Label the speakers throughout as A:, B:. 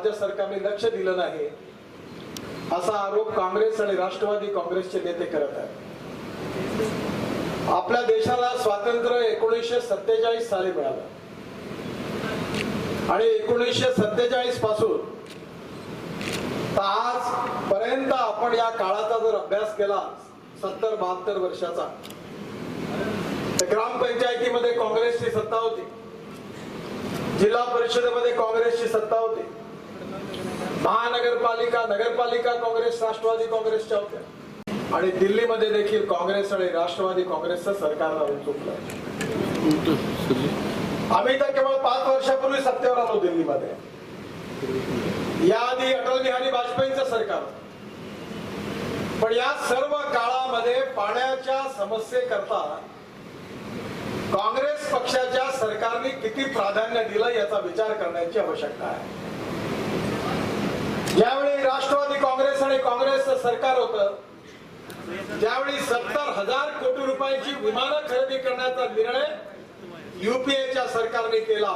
A: राज्य सरकारने लक्ष दिलं नाही असा आरोप काँग्रेस आणि राष्ट्रवादी काँग्रेसचे नेते करत आहेत. आपल्या देशाला स्वातंत्र्य एकोणीसशे सत्तेचाळीस साली मिळालं. आणि एकोणीसशे सत्तेचाळीसपासून तर आज पर्यंत आपण या काळाचा जर अभ्यास केला सत्तर बहात्तर वर्षाचा तर ग्रामपंचायतीमध्ये काँग्रेसची सत्ता होती. जिल्हा परिषदेमध्ये काँग्रेसची सत्ता होती. महानगरपालिका नगरपालिका काँग्रेस राष्ट्रवादी काँग्रेसच्या होत्या. आणि दिल्लीमध्ये देखील काँग्रेस आणि राष्ट्रवादी काँग्रेसचं सरकार लावून चुकलं. आम्ही तर केवळ पाच वर्षापूर्वी सत्तेवर आलो दिल्लीमध्ये. याआधी अटल बिहारी वाजपेयींचं सरकार पण या सर्व काळामध्ये पाण्याच्या समस्येकरता काँग्रेस पक्षाच्या सरकारने किती प्राधान्य दिलं याचा विचार करण्याची आवश्यकता आहे. ज्यावेळी राष्ट्रवादी काँग्रेस आणि काँग्रेसचं सरकार होतं त्यावेळी सत्तर हजार कोटी रुपयाची विमानं खरेदी करण्याचा निर्णय युपीएच्या सरकारने केला.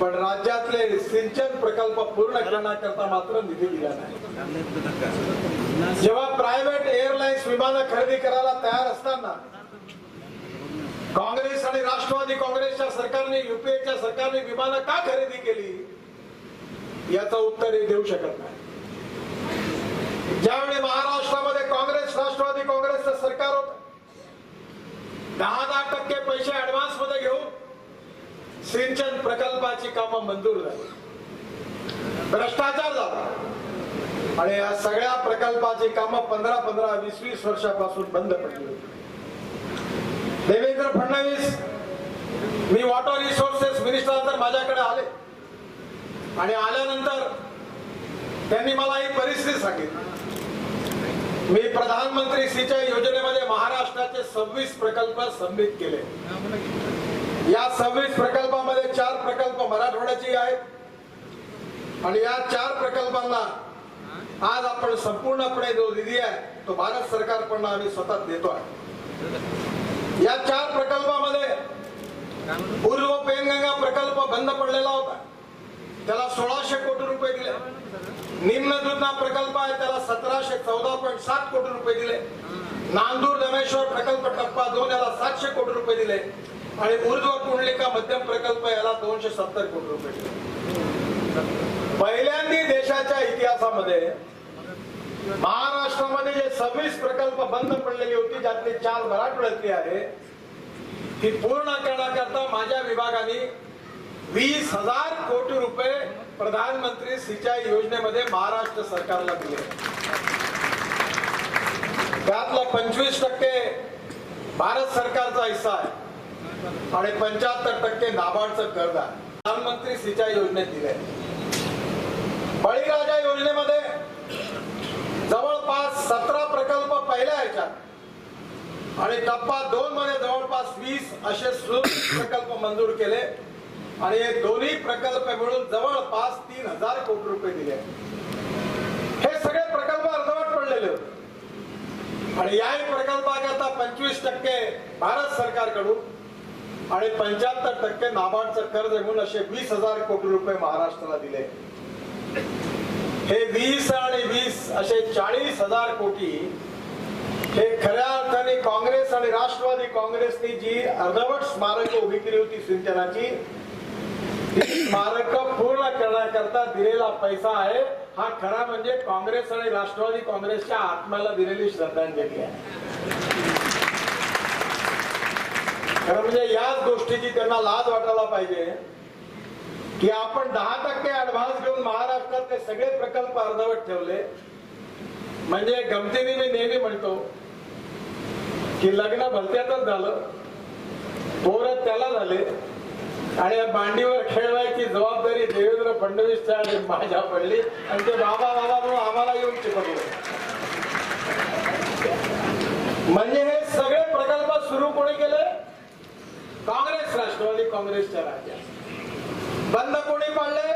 A: पण राज्यातले सिंचन प्रकल्प पूर्ण करण्याकरता मात्र निधी दिला नाही. जेव्हा प्रायव्हेट एअरलाइन्स विमानं खरेदी करायला तयार असताना काँग्रेस आणि राष्ट्रवादी काँग्रेसच्या सरकारने युपीएच्या सरकारने विमानं का खरेदी केली? याचं उत्तर हे देऊ शकत नाही. ज्यावेळी महाराष्ट्रामध्ये काँग्रेस राष्ट्रवादी काँग्रेसचं सरकार होत दहा दहा टक्के पैसे ऍडव्हान्समध्ये घेऊन सिंचन प्रकल्पाची कामं मंजूर झाली. भ्रष्टाचार झाला. आणि या सगळ्या प्रकल्पाची कामं पंधरा पंधरा वीस वीस वर्षापासून बंद पडली होती. देवेंद्र फडणवीस मी वॉटर रिसोर्सेस मिनिस्टर तर माझ्याकडे आले आणि आल्यानंतर त्यांनी मला ही परिस्थिती सांगितली. मी प्रधानमंत्री सिंचाई योजनेमध्ये महाराष्ट्राचे सव्वीस प्रकल्प सबमिट केले. या सव्वीस प्रकल्पामध्ये चार प्रकल्प मराठवाड्याचे आहेत. आणि या चार प्रकल्पांना आज आपण संपूर्णपणे जो निधी आहे तो भारत सरकारकडनं आम्ही सतत देतोय. या चार प्रकल्पामध्ये पूर्व पेनगंगा प्रकल्प बंद पडलेला होता. त्याला सोळाशे कोटी रुपये दिले. निम्न दुधना प्रकल्प आहे त्याला सतराशे चौदा पॉईंट सात कोटी रुपये दिले. नांदूर दमेश्वर प्रकल्प टप्पा दोन याला सातशे कोटी रुपये दिले. आणि ऊर्ध्व कुंडलिका मध्यम प्रकल्प याला दोनशे सत्तर कोटी रुपये दिले. पहिल्यांदा देशाच्या इतिहासामध्ये महाराष्ट्रामध्ये जे सव्वीस प्रकल्प बंद पडलेली होती ज्यातली चार मराठवाड्यातली आहे ती पूर्ण करण्याकरता माझ्या विभागाने वीस हजार कोटी रुपये प्रधानमंत्री सिंचाई योजनेमध्ये महाराष्ट्र सरकारला दिले. त्यातला पंचवीस टक्के भारत सरकारचा हिस्सा आहे. आणि पंच्याहत्तर टक्के नाबार्डचं कर्ज आहे. प्रधानमंत्री सिंचाई योजनेत दिले. बळीराजा योजनेमध्ये जवळपास सतरा प्रकल्प पहिल्या ह्याच्यात. आणि टप्पा दोन मध्ये जवळपास वीस असे प्रकल्प मंजूर केले. आणि हे दोन्ही प्रकल्प मिळून जवळपास तीन हजार कोटी रुपये दिले हे सगळे प्रकल्प अर्धवट पडलेले आणि याही प्रकल्पाकरता पंचवीस टक्के भारत सरकारकडून आणि पंच्याहत्तर टक्के नाबार्डचं कर्ज घेऊन असे वीस हजार कोटी रुपये महाराष्ट्राला दिले. हे वीस आणि वीस असे चाळीस हजार कोटी हे खऱ्या अर्थाने काँग्रेस आणि राष्ट्रवादी काँग्रेसनी जी अर्धवट स्मारक उभी केली होती सिंचनाची स्मारक पूर्ण करण्याकरता दिलेला पैसा आहे. हा खरा म्हणजे काँग्रेस आणि राष्ट्रवादी काँग्रेसच्या आत्म्याला दिलेली श्रद्धांजली आहे. खरं म्हणजे याच गोष्टीची त्यांना लाज वाटायला पाहिजे. की आपण दहा टक्के ऍडव्हान्स घेऊन महाराष्ट्रातले सगळे प्रकल्प अर्धवट ठेवले. म्हणजे गमतीने मी नेहमी म्हणतो की लग्न भलत्यातच झालं. पोरं त्याला झाले. आणि या मांडीवर खेळवायची जबाबदारी देवेंद्र फडणवीसच्या आणि माझ्या पडली आणि ते बाबा बाबा म्हणून आम्हाला येऊन चिपकले म्हणजे हे सगळे प्रकल्प सुरू कोणी केले? काँग्रेस राष्ट्रवादी काँग्रेसच्या राज्यात. बंद कोणी पाडले?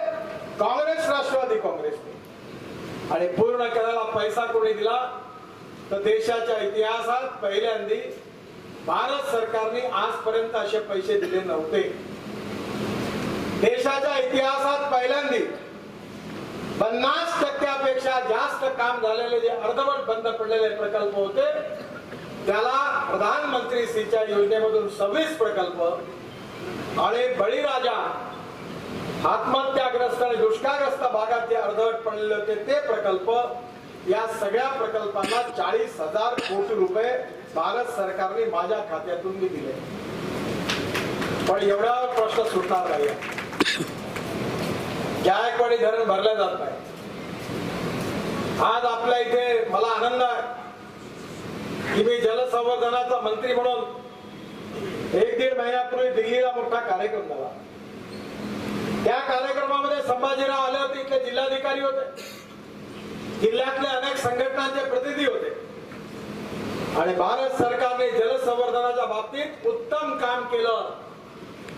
A: काँग्रेस राष्ट्रवादी काँग्रेसने. आणि पूर्ण करायला पैसा कोणी दिला? तर देशाच्या इतिहासात पहिल्यांदी भारत सरकारने आजपर्यंत असे पैसे दिले नव्हते. देशाच्या इतिहासात पहिल्यांदा पहिल्यांदी पन्नास टक्क्यापेक्षा जास्त काम झालेले जे अर्धवट बंद पडलेले प्रकल्प होते त्याला प्रधानमंत्री सिंचाई योजनेमधून सव्वीस प्रकल्प आणि बळीराजा आत्महत्याग्रस्त आणि दुष्काळग्रस्त भागात जे अर्धवट पडलेले होते ते प्रकल्प या सगळ्या प्रकल्पांना चाळीस हजार कोटी रुपये भारत सरकारने माझ्या खात्यातून मी दिले. पण एवढ्यावर प्रश्न सुटणार नाही जायकवाडी धरण भरलं जात नाही. आज आपल्या इथे मला आनंद आहे की मी जलसंवर्धनाचा मंत्री म्हणून एक दीड महिन्यापूर्वी दिल्लीला मोठा कार्यक्रम झाला. त्या कार्यक्रमामध्ये संभाजीराव आले होते इथले जिल्हाधिकारी होते. जिल्ह्यातले अनेक संघटनांचे प्रतिनिधी होते. आणि भारत सरकारने जलसंवर्धनाच्या बाबतीत उत्तम काम केलं.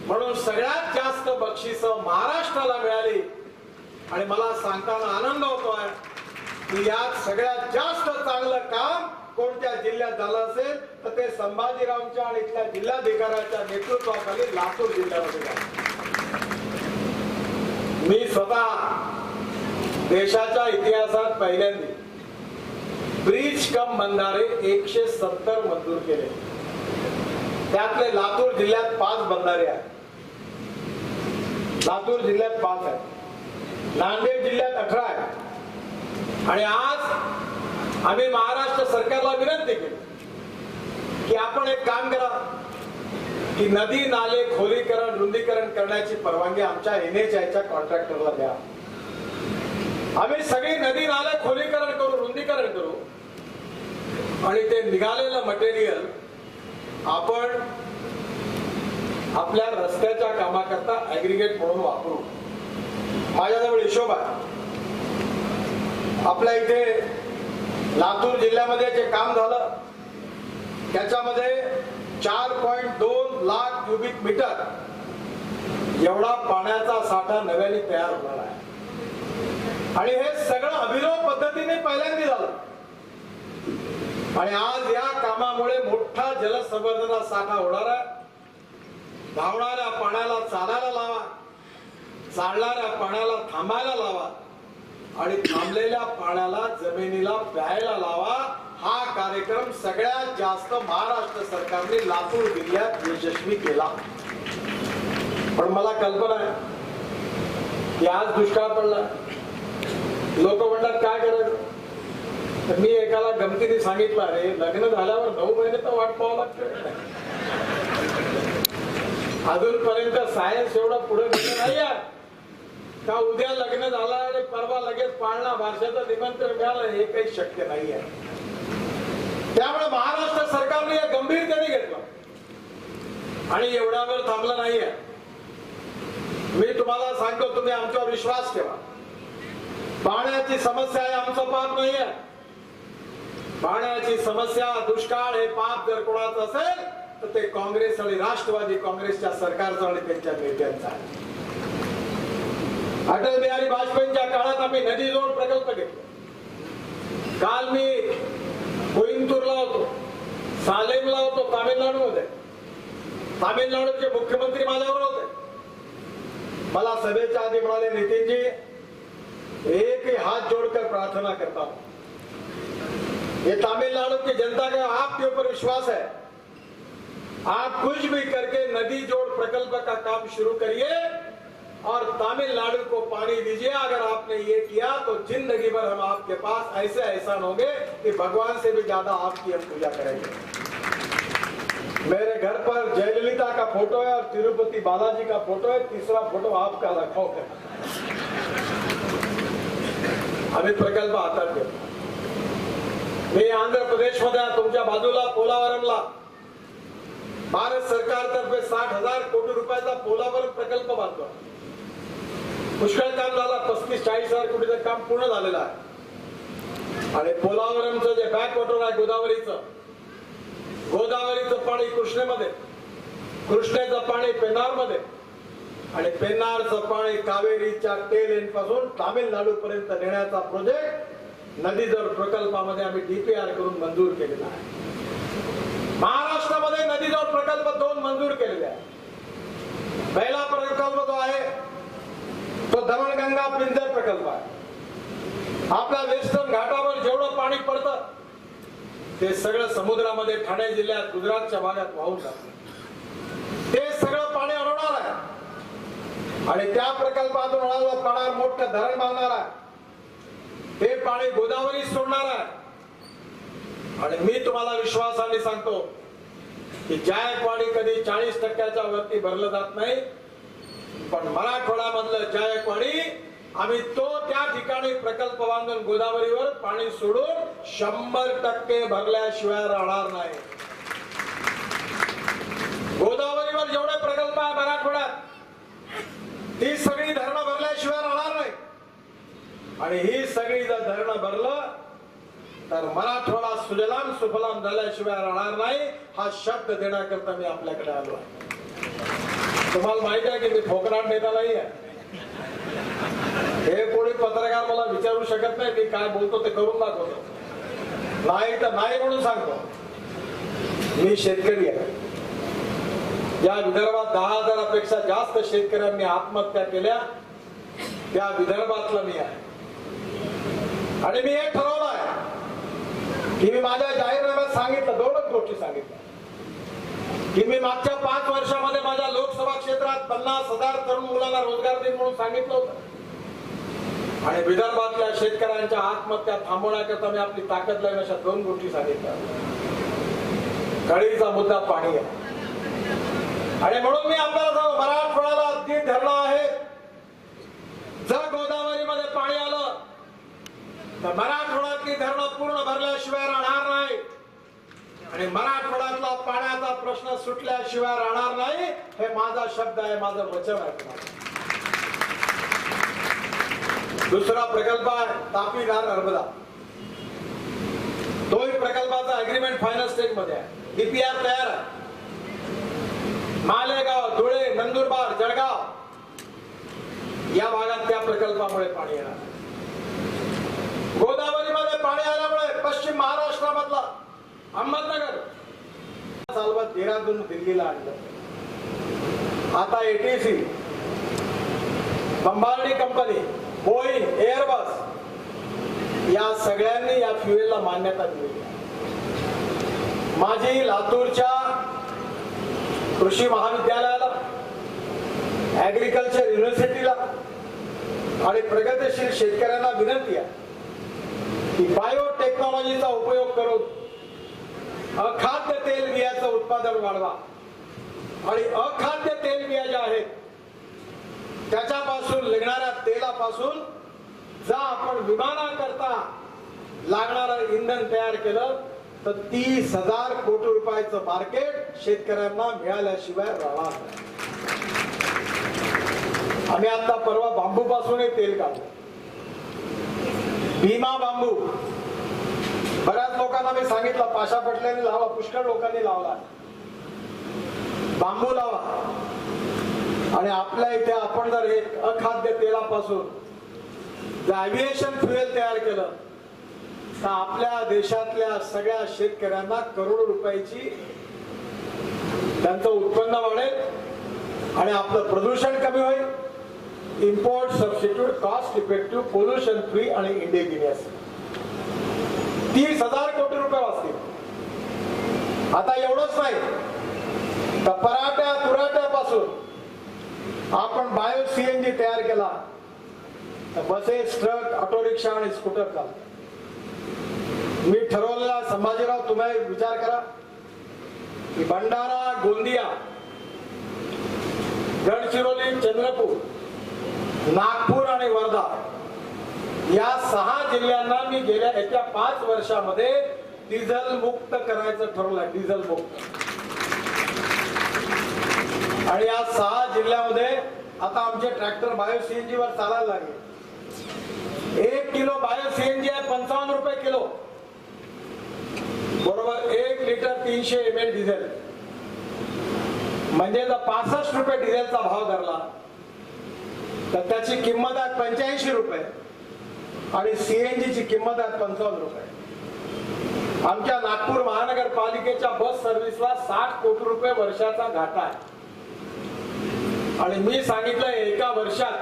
A: म्हणून सगळ्यात जास्त बक्षिस महाराष्ट्राला मिळाली. आणि मला सांगताना आनंद होतोय की यात सगळ्यात जास्त चांगलं काम कोणत्या जिल्ह्यात झालं असेल तर ते संभाजीरावच्या आणि इथल्या जिल्हाधिकाऱ्याच्या नेतृत्वाखाली लातूर जिल्ह्यामध्ये झालं. मी स्वतः देशाच्या इतिहासात पहिल्यांदा ब्रिज कम बंधारे एकशे सत्तर मंजूर केले. त्यातले लातूर जिल्ह्यात पाच बंधारे आहेत. लातूर जिल्ह्यात पाच आहेत. नांदेड जिल्ह्यात अठरा आहेत. आणि आज आम्ही महाराष्ट्र सरकारला विनंती केली की आपण एक काम करा. की नदी नाले खोलीकरण रुंदीकरण करण्याची परवानगी आमच्या एनएचआयच्या कॉन्ट्रॅक्टरला द्या. आम्ही सगळी नदी नाले खोलीकरण करू रुंदीकरण करू. आणि ते निघालेलं मटेरियल आपण आपल्या रस्त्याच्या कामाकरता ऍग्रिगेट म्हणून वापरू. माझ्याजवळ हिशोब आहे. आपल्या इथे लातूर जिल्ह्यामध्ये जे काम झालं त्याच्यामध्ये चार पॉईंट दोन लाख क्युबिक मीटर एवढा पाण्याचा साठा नव्याने तयार होणार आहे. आणि हे सगळं अभिनव पद्धतीने पहिल्यांदा झालं. आणि आज या कामामुळे मोठा जलसंवर्धना साठा होणार आहे. धावणाऱ्या पाण्याला चालायला लावा चालणाऱ्या पाण्याला थांबायला लावा आणि थांबलेल्या पाण्याला जमिनीला प्यायला लावा. हा कार्यक्रम सगळ्यात जास्त महाराष्ट्र सरकारने लातूर जिल्ह्यात यशस्वी केला. पण मला कल्पना आहे की आज दुष्काळ पडला. लोक म्हणतात काय करायचं तर मी एकाला गमतीने सांगितलं अरे लग्न झाल्यावर नऊ महिने तर वाट पाहावं लागतं. अजूनपर्यंत सायन्स एवढं पुढे गेलं नाही का उद्या लग्न झालं आणि परवा लगेच पाळणा भाषेचं निमंत्रण मिळालं हे काही शक्य नाही आहे त्यामुळे महाराष्ट्र सरकारने या गंभीरतेने घेतलं. आणि एवढा वेळ थांबलं नाहीये. मी तुम्हाला सांगतो तुम्ही आमच्यावर विश्वास ठेवा. पाण्याची समस्या आहे आमचं पाप नाहीये. पाण्याची समस्या दुष्काळ हे पाप जर कोणाचं असेल तर ते काँग्रेस आणि राष्ट्रवादी काँग्रेसच्या सरकारचा आणि त्यांच्या नेत्यांचा अटल बिहारी वाजपेयींच्या काळात आम्ही नदी जोड प्रकल्प घेतला. काल मी कोईंतूरला होतो सालेमला होतो तामिळनाडूमध्ये. तामिळनाडूचे मुख्यमंत्री माझ्यावर होते. मला सभेच्या आधी म्हणाले नितीनजी एक हात जोड़कर प्रार्थना करता हे ये तमिलनाडु की जनता का आपके ऊपर विश्वास है आप कुछ भी करके नदी जोड़ प्रकल्प का काम शुरू करिए और तमिलनाडु को पानी दीजिए। अगर आपने ये किया तो ज़िंदगी भर हम आपके पास ऐसे एहसान होंगे कि भगवान से भी ज़्यादा आपकी हम पूजा करेंगे। मेरे घर पर जयललिता का फ़ोटो है और तिरुपति बालाजी का फ़ोटो है। तीसरा फ़ोटो आपका रखा। है आम्ही प्रकल्प मी आंध्र प्रदेशमध्ये तुमच्या बाजूला पोलावरमला भारत सरकारतर्फे साठ हजार कोटी रुपयाचा पोलावर प्रकल्प बांधतो. पुष्कळ काम झाला पस्तीस चाळीस हजार कोटीचं काम पूर्ण झालेलं आहे. आणि पोलावरमचं जे बॅक वॉटर आहे गोदावरीचं गोदावरीचं पाणी कृष्णेमध्ये कृष्णेचं पाणी पेन्नारमध्ये आणि पेन्नारचं पाणी कावेरीच्या टेल एंडपासून तामिळनाडू पर्यंत नेण्याचा प्रोजेक्ट नदी जर प्रकल्पामध्ये आम्ही डीपीआर करून मंजूर केलेला आहे. महाराष्ट्रामध्ये नदी जोड प्रकल्प दोन मंजूर केलेले आहे पहिला प्रकल्प जो आहे तो दमणगंगा पिंजर प्रकल्प आहे. आपल्या वेस्टर्न घाटावर जेवढं पाणी पडतं ते सगळं समुद्रामध्ये ठाणे जिल्ह्यात गुजरातच्या भागात वाहून जात. ते सगळं पाणी अडवणार आहे. आणि त्या प्रकल्पातून अडवलं पाण्यावर मोठं धरण बांधणार आहे. ते पाणी गोदावरी सोडणार आहे. आणि मी तुम्हाला विश्वासाने सांगतो की जायकवाडी कधी चाळीस टक्क्याच्या वरती भरलं जात नाही. पण मराठवाड्यामधलं जायकवाडी आम्ही तो त्या ठिकाणी प्रकल्प बांधून गोदावरीवर पाणी सोडून शंभर टक्के भरल्याशिवाय राहणार नाही. गोदावरीवर जेवढे प्रकल्प आहे मराठवाड्यात ती सगळी धरणं भरल्याशिवाय राहणार नाही. आणि ही सगळी जर धरणं भरलं तर मराठवाडा सुजलाम सुफलाम झाल्याशिवाय राहणार नाही हा शब्द देण्याकरता मी आपल्याकडे आलो आहे. तुम्हाला माहिती आहे की मी फोकराट नेता नाही आहे. हे कोणी पत्रकार मला विचारू शकत नाही मी काय बोलतो ते करून दाखवतो. नाही तर नाही म्हणून सांगतो. मी शेतकरी आहे. या विदर्भात दहा हजारापेक्षा जास्त शेतकऱ्यांनी आत्महत्या केल्या. त्या विदर्भातला मी आहे. आणि मी हे ठरवलं आहे. की मी माझ्या जाहीरनाम्यात सांगितलं दोनच गोष्टी सांगितल्या. की मी मागच्या पाच वर्षामध्ये माझ्या लोकसभा क्षेत्रात पन्नास हजार तरुण मुलांना रोजगार देईन म्हणून सांगितलं होतं. आणि विदर्भातल्या शेतकऱ्यांच्या आत्महत्या थांबवण्याकरता मी आपली ताकद लावून अशा दोन गोष्टी सांगितल्या. कळीचा मुद्दा पाणी आहे. आणि म्हणून मी आपल्याला सांगू मराठवाड्याला तीन धरणं आहेत जर गोदावरीमध्ये पाणी आलं तर मराठवाड्यातली धरणं पूर्ण भरल्याशिवाय राहणार नाही. आणि मराठवाड्यातला पाण्याचा प्रश्न सुटल्याशिवाय राहणार नाही हे माझा शब्द आहे माझं वचन आहे दुसरा प्रकल्प आहे तापी घाल नर्मदा. तोही प्रकल्पाचा अग्रीमेंट फायनल स्टेजमध्ये आहे. डीपीआर तयार आहे. मालेगाव धुळे नंदुरबार जळगाव या भागात त्या प्रकल्पामुळे पाणी येणार. गोदावरीमध्ये पाणी आल्यामुळे पश्चिम महाराष्ट्रामधला अहमदनगर सालवात देहरादून दिल्लीला आणलं. आता ATC bombardier company Boeing Airbus या सगळ्यांनी या फ्युएलला मान्यता दिली. माझी लातूरच्या कृषी महाविद्यालयाला ऍग्रिकल्चर युनिव्हर्सिटीला आणि प्रगतीशील शेतकऱ्यांना विनंती आहे. की बायोटेक्नॉलॉजीचा उपयोग करून अखाद्य तेल बियाचं उत्पादन वाढवा. आणि अखाद्य तेल बिया ज्या आहेत त्याच्यापासून निघणाऱ्या तेलापासून जर आपण विमानाकरता लागणारं इंधन तयार केलं तर तीस हजार कोटी रुपयाचं मार्केट शेतकऱ्यांना मिळाल्याशिवाय राहणार आम्ही आता परवा बांबू पासूनही तेल काढलं. भीमा बांबू. बऱ्याच लोकांना मी सांगितलं पाशा पटल्याने लावा पुष्कळ लोकांनी लावला. बांबू लावा. आणि आपल्या इथे आपण जर हे अखाद्य तेलापासून जर फ्युएल तयार केलं तर आपल्या देशातल्या सगळ्या शेतकऱ्यांना करोड रुपयाची त्यांचं उत्पन्न वाढेल आणि आपलं प्रदूषण कमी होईल. Import substitute cost effective pollution free आणि इंडिजिनियस तीस हजार कोटी रुपये वाचतील. आता एवढंच नाही. तर पराठ्या तुराट्यापासून आपण बायो सीएनजी तयार केला. तर बसेस ट्रक ऑटो रिक्षा आणि स्कूटर चालतात. मी ठरवलेला संभाजीराव तुम्ही विचार करा. की भंडारा गोंदिया गडचिरोली चंद्रपूर नागपूर आणि वर्धा या सहा जिल्ह्यांना मी गेल्या येत्या पाच वर्षामध्ये डिझेल मुक्त करायचं ठरवलंय डिझेल मुक्त. आणि या सहा जिल्ह्यामध्ये आता आमचे ट्रॅक्टर बायो सीएनजी वर चालायला लागले. एक किलो बायो सीएनजी आहे पंचावन्न रुपये किलो. बरोबर एक लिटर तीनशे एम एल डिझेल. म्हणजे जर पासष्ट रुपये डिझेलचा भाव धरला. तर त्याची किंमत आहे पंच्याऐंशी रुपये. आणि सीएनजी ची किंमत आहे पंचावन्न रुपये. आमच्या नागपूर महानगरपालिकेच्या बस सर्व्हिसला साठ कोटी रुपये वर्षाचा घाटा आहे. आणि मी सांगितलं एका वर्षात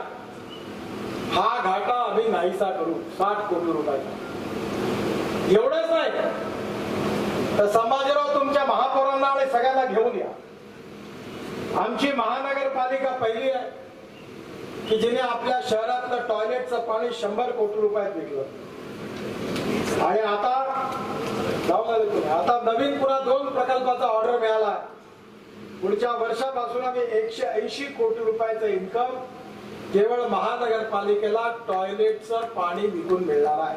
A: हा घाटा आम्ही नाहीसा करू. साठ कोटी रुपयाचा. एवढंच नाही. तर समाजराव तुमच्या महापौरांना आणि सगळ्यांना घेऊन या. आमची महानगरपालिका पहिली आहे. की जिने आपल्या शहरातलं टॉयलेटचं पाणी शंभर कोटी रुपयात विकलं. आणि आता जाऊ आले तुम्ही आता नवीन पुन्हा दोन प्रकल्पाचा ऑर्डर मिळाला. पुढच्या वर्षापासून आम्ही एकशे ऐंशी कोटी रुपयाचं इन्कम केवळ महानगरपालिकेला टॉयलेटचं पाणी विकून मिळणार आहे.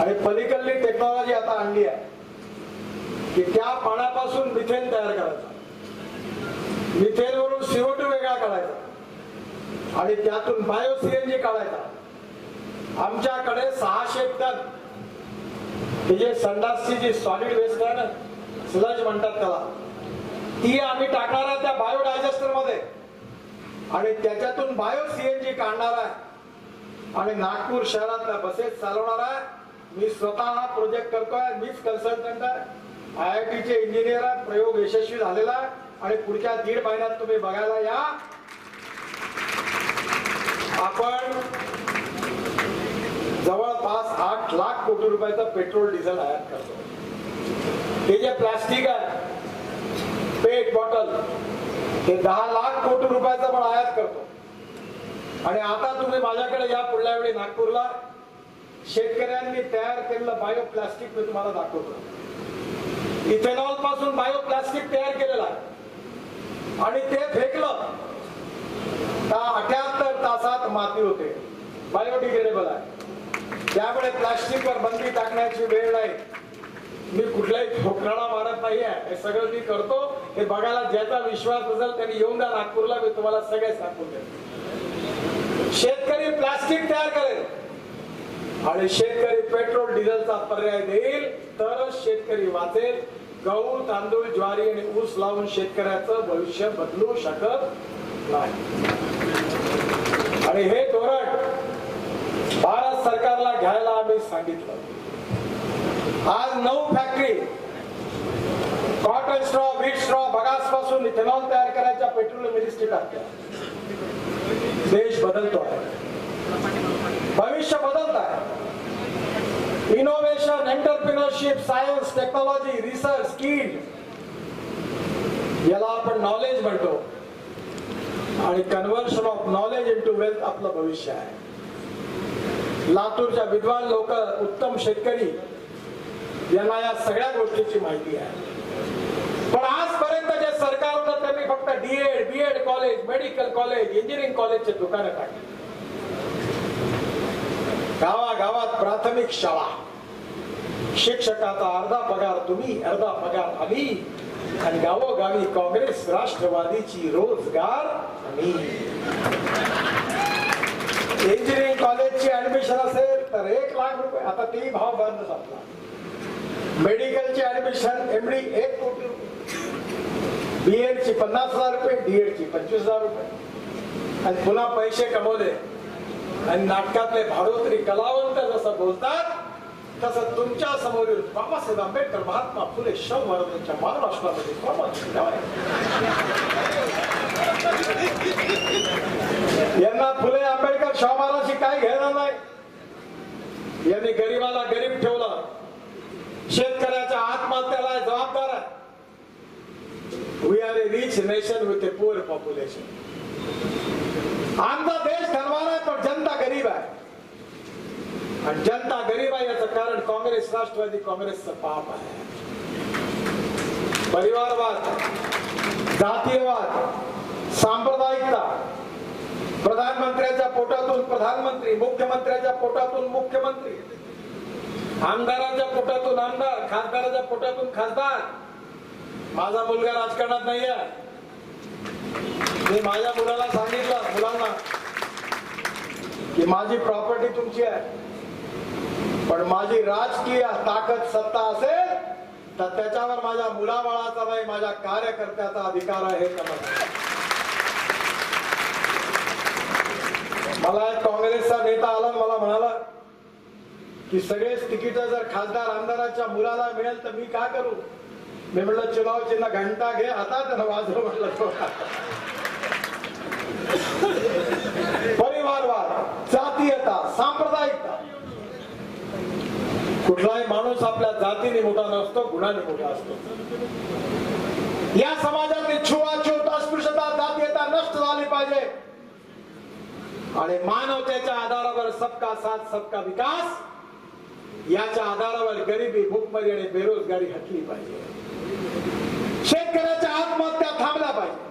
A: आणि पलीकडली टेक्नॉलॉजी आता आणली आहे की त्या पाण्यापासून मिथेन तयार करायचा. मिथेन वरून सीओ टू वेगळा करायचा आणि त्यातून बायो सीएनजी काढायचा. आमच्याकडे सहाशे टन हे जे संडासची जी सॉलिड वेस्ट आहे ना स्लज म्हणतात त्याला ती आम्ही टाकणार आहे त्या बायोडायजेस्टरमध्ये. आणि त्याच्यातून बायो सीएनजी काढणार आहे. आणि नागपूर शहरातल्या बसेस चालवणार आहे. मी स्वतः हा प्रोजेक्ट करतोय मीच कन्सल्टंट आहे. आय आय टीचे इंजिनियर आहे प्रयोग यशस्वी झालेला आहे. आणि पुढच्या दीड महिन्यात तुम्ही बघायला या. आपण जवळपास आठ लाख कोटी रुपयाचा पेट्रोल डिझेल आयात करतो. हे जे प्लास्टिक आहे पेट बॉटल ते दहा लाख कोटी रुपयाचं पण आयात करतो. आणि आता तुम्ही माझ्याकडे या पुढल्या वेळी नागपूरला शेतकऱ्यांनी तयार केलेलं बायो प्लास्टिक मी तुम्हाला दाखवतो. इथेनॉलपासून बायो प्लास्टिक तयार केलेलं आहे. आणि ते फेकलं. तर अठ्याहत्तर तासात माती होते. बायोडिग्रेडेबल आहे. त्यामुळे प्लास्टिकवर बंदी टाकण्याची वेळ नाही. मी कुठलाही ठोकराळा मारत नाही आहे. हे सगळं मी करतो. हे बघायला ज्याचा विश्वास असेल त्यांनी येऊन द्या. नागपूरला मी तुम्हाला सगळे सांगून देतो. शेतकरी प्लास्टिक तयार करेल. आणि शेतकरी पेट्रोल डिझेलचा पर्याय देईल. तरच शेतकरी वाचेल. गहू तांदूळ ज्वारी आणि ऊस लावून शेतकऱ्याचं भविष्य बदलू शकत नाही. आणि हे धोरण भारत सरकारला घ्यायला आम्ही सांगितलं. आज नऊ factory cotton straw wheat straw बगासपासून ethanol तयार करायच्या पेट्रोल मिनिस्ट्री टाकल्या देश बदलतो आहे. भविष्य बदलत आहे. Innovation entrepreneurship science technology research skill याला आपण नॉलेज म्हणतो. आणि conversion of knowledge into wealth आपलं भविष्य आहे. लातूरच्या विद्वान लोक उत्तम शेतकरी यांना या सगळ्या गोष्टीची माहिती आहे. पण आजपर्यंत जे सरकार होतं त्यांनी फक्त DEd BEd college medical college engineering कॉलेजचे दुकानं काढली. गावागावात प्राथमिक शाळा. शिक्षकाचा अर्धा पगार तुम्ही अर्धा पगार आम्ही. आणि गावोगावी काँग्रेस राष्ट्रवादीची रोजगार इंजिनिअरिंग कॉलेजची ऍडमिशन असेल तर एक लाख रुपये. आता ती भाव बंद झाला. मेडिकलची ऍडमिशन एमडी एक कोटी रुपये. बीएड ची पन्नास हजार रुपये डीएड ची पंचवीस हजार रुपये. आणि पुन्हा पैसे कमवले. आणि नाटकातले भाडोत्री कलावंत जसं बोलतात तसं तुमच्या समोरील बाबासाहेब आंबेडकर महात्मा फुले शाहू महाराजांच्या महाराष्ट्रामध्ये कोणाची यांना फुले आंबेडकर शाहू महाराजशी काय घेणार नाही? यांनी गरीबाला गरीब ठेवलं. शेतकऱ्याच्या आत्महत्याला जबाबदार आहे. We are a rich nation with a poor population आमचा देश धनवान आहे पण जनता गरीब आहे. आणि जनता गरीब आहे याचं कारण काँग्रेस राष्ट्रवादी काँग्रेसचं पाप आहे. परिवारवाद जातीयवाद सांप्रदायिकता प्रधानमंत्र्याच्या पोटातून प्रधानमंत्री मुख्यमंत्र्याच्या पोटातून मुख्यमंत्री आमदाराच्या पोटातून आमदार खासदाराच्या पोटातून खासदार. माझा मुलगा राजकारणात नाहीये. मी माझ्या मुलाला सांगितलं मुलांना की माझी प्रॉपर्टी तुमची आहे. पण माझी राजकीय ताकद सत्ता असेल तर त्याच्यावर माझ्या मुलाबाळाचा नाही माझ्या कार्यकर्त्याचा अधिकार आहे हे मला एक काँग्रेसचा नेता आला मला म्हणाला की सगळेच तिकीट जर खासदार आमदाराच्या मुलाला मिळेल तर मी काय करू? मी म्हटलं चुनाव चिन्ह घंटा घे आता त्यानं वाजव म्हटलं परिवारवाद जातीयता सांप्रदायिकता. कुठलाही माणूस आपल्या जातीने मोठा नसतो गुणाने मोठा असतो. या समाजातली छुवाछूत अस्पृश्यता जातीयता नष्ट झाली पाहिजे. आणि मानवतेच्या आधारावर सबका साथ सबका विकास याच्या आधारावर गरिबी भूकमरी आणि बेरोजगारी हटली पाहिजे. शेतकऱ्याच्या आत्महत्या थांबल्या पाहिजे.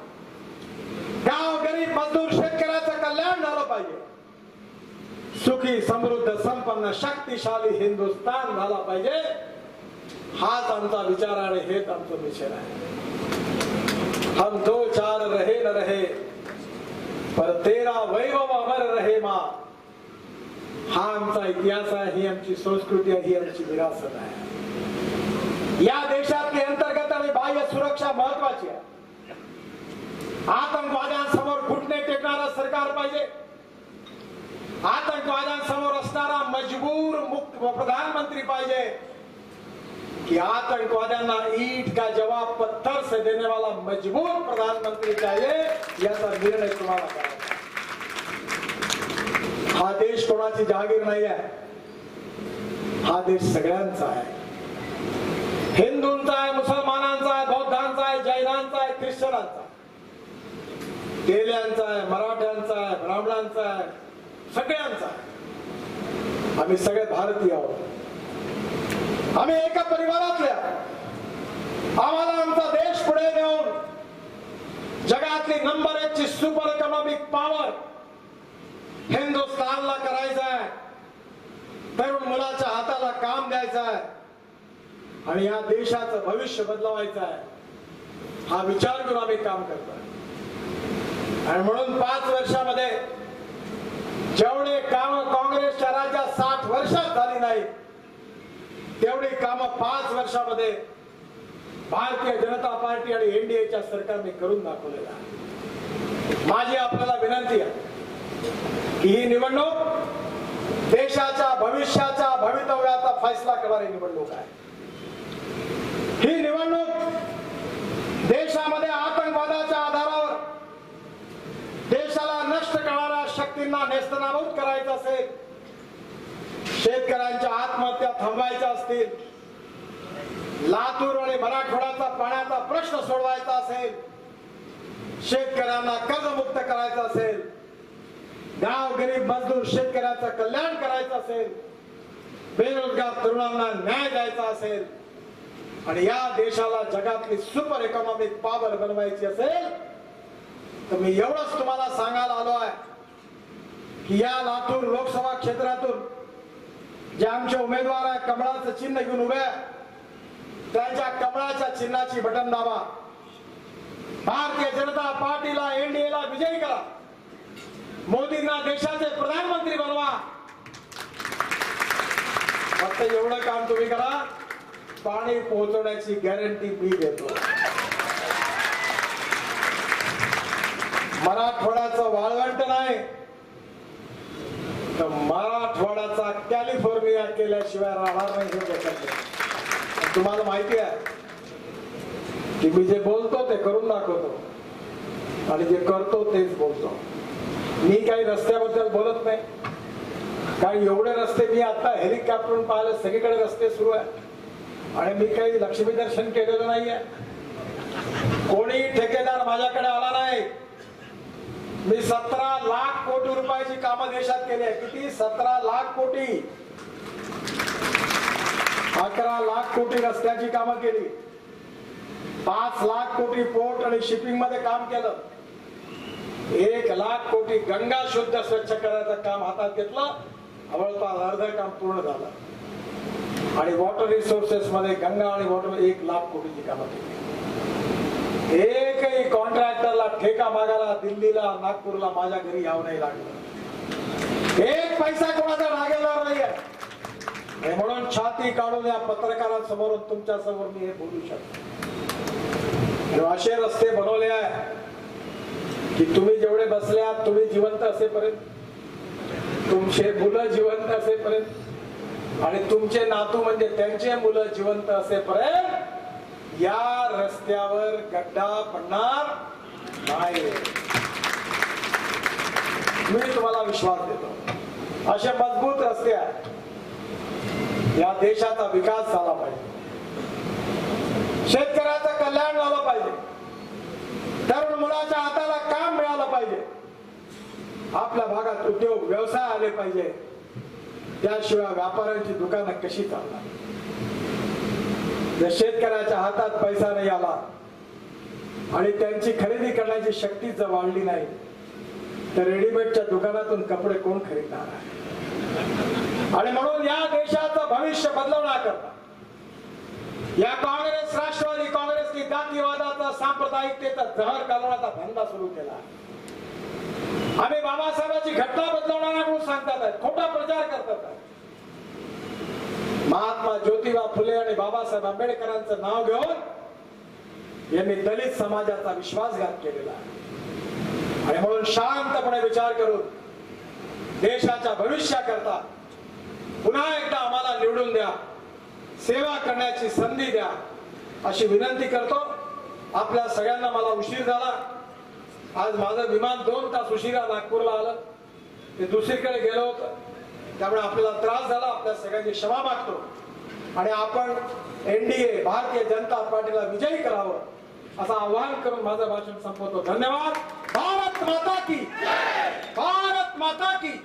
A: गाव गरीब मजदूर शेतकऱ्याचं कल्याण झालं पाहिजे. सुखी समृद्ध संपन्न शक्तिशाली हिंदुस्थान झाला पाहिजे. हाच आमचा विचार आणि हेच आमचं मिशन आहे. हम दो चार रहे न रहे पर तेरा वैभव अमर रहे मा. हा आमचा इतिहास आहे ही आमची संस्कृती आहे ही आमची विरासत आहे. या देशातली अंतर्गत आणि बाह्य सुरक्षा महत्वाची आहे. आतंकवाद्यांसमोर फुटणे टेकणारा सरकार पाहिजे. आतंकवाद्यांसमोर असणारा मजबूर मुक्त प्रधानमंत्री पाहिजे. कि आतंकवाद्यांना ईट का जवाब पत्थर से देने वाला मजबूर प्रधानमंत्री चाहिए याचा निर्णय तुम्हाला करायचा हा देश कोणाची जागीर नाही आहे हा देश सगळ्यांचा आहे. हिंदूंचा आहे मुसलमानांचा आहे बौद्धांचा आहे जैनांचा आहे ख्रिश्चनांचा आहे. तेल्यांचा आहे मराठ्यांचा आहे ब्राह्मणांचा आहे सगळ्यांचा. आम्ही सगळे भारतीय आहोत. आम्ही एका परिवारातल्या. आम्हाला आमचा देश पुढे नेऊन जगातली नंबर एक ची सुपर इकॉनॉमिक पॉवर हिंदुस्थानला करायचं आहे तरुण मुलाच्या हाताला काम द्यायचं आहे आणि या देशाचं भविष्य बदलवायचं आहे हा विचार करून आम्ही काम करतोय. आणि म्हणून पाच वर्षामध्ये जेवढे काम काँग्रेसच्या राज्यात साठ वर्षात झाली नाही तेवढी काम पाच वर्षामध्ये भारतीय जनता पार्टी आणि एनडीएच्या सरकारने करून दाखवलेलं आहे माझी आपल्याला विनंती आहे की ही निवडणूक देशाच्या भविष्याच्या भवितव्याचा फैसला करणारी निवडणूक आहे. ही निवडणूक देशामध्ये आतंकवादाच्या आधारावर देशाला नष्ट करणाऱ्या नेस्तनाबूत करायचं असेल शेतकऱ्यांच्या आत्महत्या थांबवायच्या असतील लातूर आणि मराठवाड्याचा पाण्याचा प्रश्न सोडवायचा असेल शेतकऱ्यांना कर्जमुक्त करायचं असेल गाव गरीब मजदूर शेतकऱ्याचं कल्याण करायचं असेल बेरोजगार तरुणांना न्याय द्यायचा असेल आणि या देशाला जगातली सुपर इकॉनॉमिक पॉवर बनवायची असेल तर मी एवढंच तुम्हाला सांगायला आलो आहे. की या लातूर लोकसभा क्षेत्रातून जे आमचे उमेदवार आहे कमळाचं चिन्ह घेऊन उभे त्यांच्या कमळाच्या चिन्हाची बटन दाबा. भारतीय जनता पार्टीला एनडीएला विजयी करा. मोदींना देशाचे प्रधानमंत्री बनवा. फक्त एवढं काम तुम्ही करा पाणी पोहोचवण्याची गॅरंटी मी देतो. मराठवाड्याचं वाळवंट नाही तर मराठवाड्याचा कॅलिफोर्निया केल्याशिवाय राहणार नाही हे तुम्हाला माहिती आहे की मी जे बोलतो ते करून दाखवतो. आणि जे करतो तेच बोलतो. मी काही रस्त्याबद्दल बोलत नाही. कारण एवढे रस्ते मी आता हेलिकॉप्टरून पाहिले सगळीकडे रस्ते सुरू आहे आणि मी काही लक्ष्मी दर्शन केलेलं नाहीये. कोणी ठेकेदार माझ्याकडे आला नाही. मी सतरा लाख कोटी रुपयाची कामं देशात केली आहे. किती? सतरा लाख कोटी. अकरा लाख कोटी रस्त्याची कामं केली. पाच लाख कोटी पोर्ट आणि शिपिंगमध्ये काम केलं. एक लाख कोटी गंगा शुद्ध स्वच्छ करायचं काम हातात घेतलं. जवळपास अर्ध काम पूर्ण झालं. आणि वॉटर रिसोर्सेस मध्ये गंगा आणि वॉटर एक लाख कोटीची कामं केली. एकही कॉन्ट्रॅक्टरला ठेका मागायला दिल्लीला नागपूरला माझ्या घरी यावं नाही लागलं. एक पैसा कोणाचा लागेलणार नाहीये. म्हणून छाती काढून या पत्रकारांसमोर तुमच्यासमोर मी हे बोलू शकतो. असे रस्ते बनवले आहे की तुम्ही जेवढे बसले आहात तुम्ही जिवंत असेपर्यंत. तुमचे मुलं जिवंत असेपर्यंत. आणि तुमचे नातू म्हणजे त्यांचे मुलं जिवंत असेपर्यंत. या रस्त्यावर गड्डा पडणार नाही. मी तुम्हाला विश्वास देतो. असे मजबूत रस्ते आहेत. या देशाचा विकास झाला पाहिजे. शेतकऱ्याचं कल्याण झालं पाहिजे. तरुण मुलाच्या हाताला काम मिळालं पाहिजे. आपल्या भागात उद्योग व्यवसाय आले पाहिजे. त्याशिवाय व्यापाऱ्यांची दुकानं कशी चालणार? या शेतकऱ्याच्या हातात पैसा नाही आला आणि त्यांची खरेदी करण्याची शक्ती जर वाढली नाही तर रेडीमेडच्या दुकानातून कपडे कोण खरेदणार आहे? आणि म्हणून या देशाचं भविष्य बदलवण्याकरता या काँग्रेस राष्ट्रवादी काँग्रेसनी जातीवादाचा सांप्रदायिकतेचा जहर घालवण्याचा धंदा सुरू केला. आम्ही बाबासाहेबांची घटना बदलवणार म्हणून सांगतात खोटा प्रचार करतात महात्मा ज्योतिबा फुले आणि बाबासाहेब आंबेडकरांचं नाव घेऊन यांनी दलित समाजाचा विश्वासघात केलेला आणि म्हणून शांतपणे विचार करून देशाच्या भविष्याकरता पुन्हा एकदा आम्हाला निवडून द्या सेवा करण्याची संधी द्या अशी विनंती करतो. आपल्या सगळ्यांना मला उशीर झाला. आज माझं विमान दोन तास उशिरा नागपूरला आलं. ते दुसरीकडे गेलो होतं. त्यामुळे आपल्याला त्रास झाला आपल्या सगळ्यांची क्षमा मागतो आणि आपण एनडीए भारतीय जनता पार्टीला विजयी करावं असं आवाहन करून माझं भाषण संपवतो. धन्यवाद. भारत माता की भारत माता की